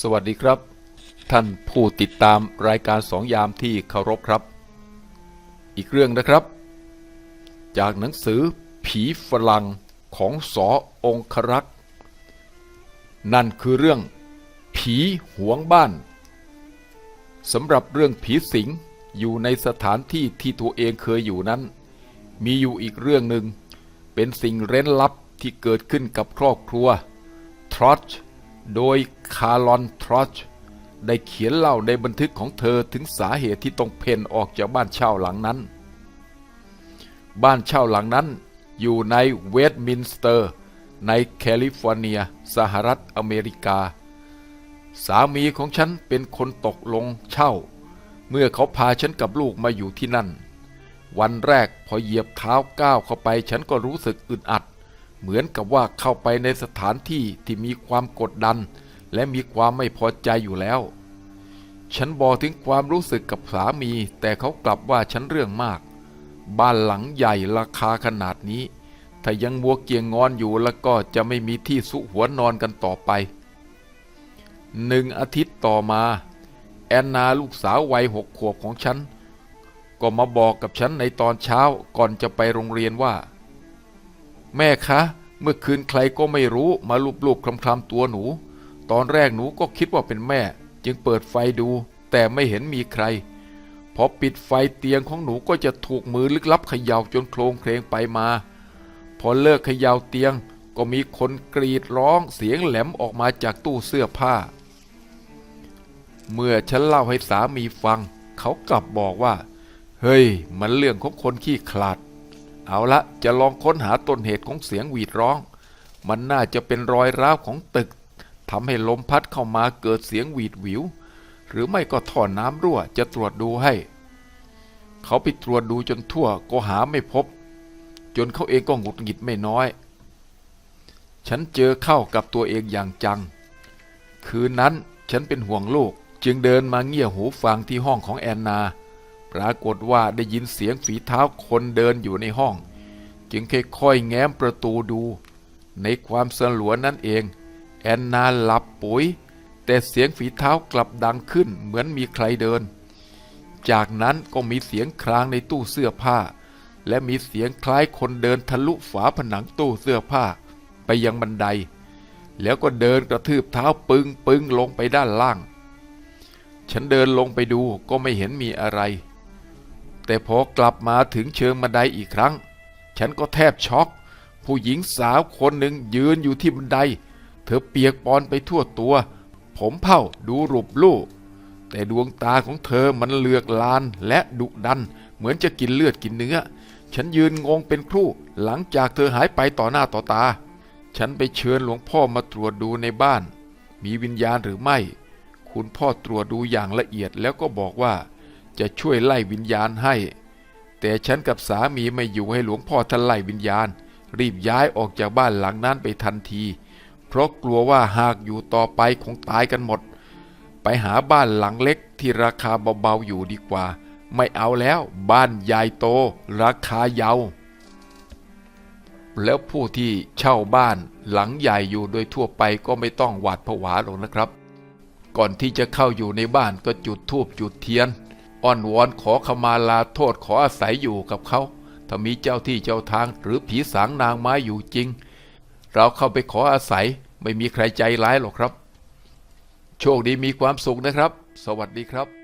สวัสดีครับ ท่านผู้ติดตามรายการสองยามที่เคารพครับ อีกเรื่องนะครับ จากหนังสือผีฝรั่งของสอองครักษ์นั่นคือเรื่อง ผีหวงบ้านสำหรับเรื่องผีสิงอยู่ในสถานที่ที่ตัวเองเคยอยู่นั้น มีอยู่อีกเรื่องหนึ่ง เป็นสิ่งเร้นลับที่เกิดขึ้นกับครอบครัวทรอช โดยคาร์ลอนทรอชได้เขียนเล่าในบันทึกของเธอถึงสาเหตุที่ต้องเพนออกจากบ้านเช่าหลังนั้น บ้านเช่าหลังนั้นอยู่ในเวสต์มินสเตอร์ ในแคลิฟอร์เนีย สหรัฐอเมริกา สามีของฉันเป็นคนตกลงเช่า เมื่อเขาพาฉันกับลูกมาอยู่ที่นั่น วันแรกพอเหยียบเท้าก้าวเข้าไปฉันก็รู้สึกอึดอัด เหมือนกับว่าเข้าไปในสถานที่ที่มีความกดดัน และมีความไม่พอใจอยู่แล้ว ฉันบอกถึงความรู้สึกกับสามี แต่เขากลับว่าฉันเรื่องมาก บ้านหลังใหญ่ราคาขนาดนี้ ถ้ายังมัวเกียงงอนอยู่แล้วก็จะไม่มีที่สุหัวนอนกันต่อไปหนึ่งอาทิตย์ต่อมา แอนนาลูกสาววัยหกขวบของฉัน ก็มาบอกกับฉันในตอนเช้าก่อนจะไปโรงเรียนว่า แม่คะ เมื่อคืนใครก็ไม่รู้มาลูบๆคลำๆตัวหนู ตอนแรกหนูก็คิดว่าเป็นแม่ จึงเปิดไฟดู แต่ไม่เห็นมีใคร พอปิดไฟเตียงของหนูก็จะถูกมือลึกลับเขย่าจนโคลงเคลงไปมา พอเลิกเขย่าเตียงก็มีคนกรีดร้องเสียงแหลมออกมาจากตู้เสื้อผ้า เมื่อฉันเล่าให้สามีฟัง เขากลับบอกว่า เฮ้ย มันเรื่องของคนขี้ขลาด เอาละจะลองค้นหาต้นเหตุของเสียงหวีดร้อง มันน่าจะเป็นรอยร้าวของตึกทำให้ลมพัดเข้ามาเกิดเสียงหวีดหวิว หรือไม่ก็ท่อน้ำรั่วจะตรวจดูให้ เขาไปตรวจดูจนทั่วก็หาไม่พบ จนเขาเองก็หงุดหงิดไม่น้อย ฉันเจอเข้ากับตัวเองอย่างจัง คืนนั้นฉันเป็นห่วงลูกจึงเดินมาเงี่ยหูฟังที่ห้องของแอนนา ปรากฏว่าได้ยินเสียงฝีเท้าคนเดินอยู่ในห้อง จึงค่อยๆแง้มประตูดู ในความสลัวนั่นเอง แอนนาหลับปุ๋ย แต่เสียงฝีเท้ากลับดังขึ้นเหมือนมีใครเดิน จากนั้นก็มีเสียงครางในตู้เสื้อผ้า และมีเสียงคล้ายคนเดินทะลุฝาผนังตู้เสื้อผ้า ไปยังบันได แล้วก็เดินกระทืบเท้าปึงปึงลงไปด้านล่าง ฉันเดินลงไปดูก็ไม่เห็นมีอะไร แต่พอกลับมาถึงเชิงบันไดอีกครั้ง ฉันก็แทบช็อก ผู้หญิงสาวคนหนึ่งยืนอยู่ที่บันได เธอเปียกปอนไปทั่วตัว ผมเผ้าดูรูปลูกแต่ดวงตาของเธอมันเลือกลานและดุดัน เหมือนจะกินเลือดกินเนื้อ ฉันยืนงงเป็นครู่หลังจากเธอหายไปต่อหน้าต่อตา ฉันไปเชิญหลวงพ่อมาตรวจดูในบ้าน มีวิญญาณหรือไม่ คุณพ่อตรวจดูอย่างละเอียดแล้วก็บอกว่า จะช่วยไล่วิญญาณให้ แต่ฉันกับสามีไม่อยู่ให้หลวงพ่อท่านไล่วิญญาณ รีบย้ายออกจากบ้านหลังนั้นไปทันที เพราะกลัวว่าหากอยู่ต่อไปคงตายกันหมด ไปหาบ้านหลังเล็กที่ราคาเบาๆอยู่ดีกว่า ไม่เอาแล้วบ้านใหญ่โต ราคาเยาแล้วผู้ที่เช่าบ้านหลังใหญ่อยู่โดยทั่วไปก็ไม่ต้องหวาดผวาหรอกนะครับ ก่อนที่จะเข้าอยู่ในบ้านก็จุดธูปจุดเทียน อ้อนวอนขอขมาลาโทษขออาศัยอยู่กับเขา ถ้ามีเจ้าที่เจ้าทางหรือผีสางนางไม้อยู่จริง เราเข้าไปขออาศัยไม่มีใครใจร้ายหรอกครับ โชคดีมีความสุขนะครับ สวัสดีครับ